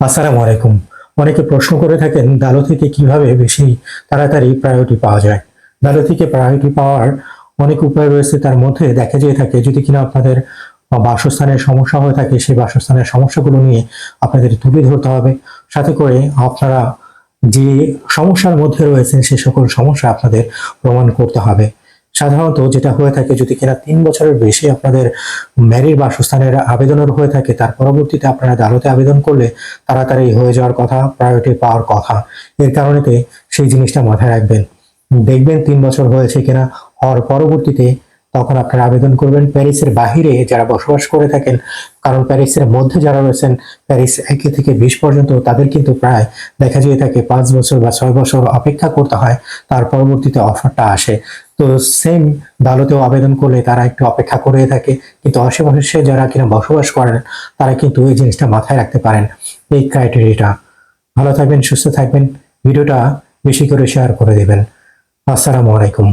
আসসালামু আলাইকুম। অনেকে প্রশ্ন করে থাকেন দালো থেকে কীভাবে বেশি তাড়াতাড়ি প্রায়োরিটি পাওয়া যায়। দালো থেকে প্রায়োরিটি পাওয়ার অনেক উপায় রয়েছে, তার মধ্যে দেখা যেয়ে থাকে, যদি কিনা আপনাদের বাসস্থানের সমস্যা হয়ে থাকে, সেই বাসস্থানের সমস্যাগুলো নিয়ে আপনাদের তুলে ধরতে হবে। সাথে করে আপনারা যে সমস্যার মধ্যে রয়েছেন, সে সকল সমস্যা আপনাদের প্রমাণ করতে হবে। সাধারণত যেটা হয়ে থাকে যদি কিনা তিন বছরের বেশি আপনাদের ম্যারির বাসস্থানের আবেদনের হয়ে থাকে, তার পরবর্তীতে আপনারা আদালতে আবেদন করলে তাড়াতাড়ি হয়ে যাওয়ার কথা প্রায়োরিটি পাওয়ার কথা। এর কারণেতে সেই জিনিসটা মাথায় রাখবেন। দেখবেন তিন বছর হয়েছে কিনা, হওয়ার পরবর্তীতে তখন আপনারা আবেদন করবেন প্যারিসের বাহিরে যারা বসবাস করে থাকেন, কারণ প্যারিসের মধ্যে যারা রয়েছেন, প্যারিস একে থেকে বিশ পর্যন্ত তাদের কিন্তু প্রায় দেখা যেয়ে থাকে পাঁচ বছর বা ছয় বছর অপেক্ষা করতে হয়, তার পরবর্তীতে অফারটা আসে। তো সেম দালতেও আবেদন করলে তারা একটু অপেক্ষা করে থাকে। কিন্তু আশেপাশে যারা কিনা বসবাস করেন, তারা কিন্তু এই জিনিসটা মাথায় রাখতে পারেন। এই ক্রাইটেরিয়াটা ভালো থাকবেন, সুস্থ থাকবেন। ভিডিওটা বেশি করে শেয়ার করে দেবেন। আসসালামু আলাইকুম।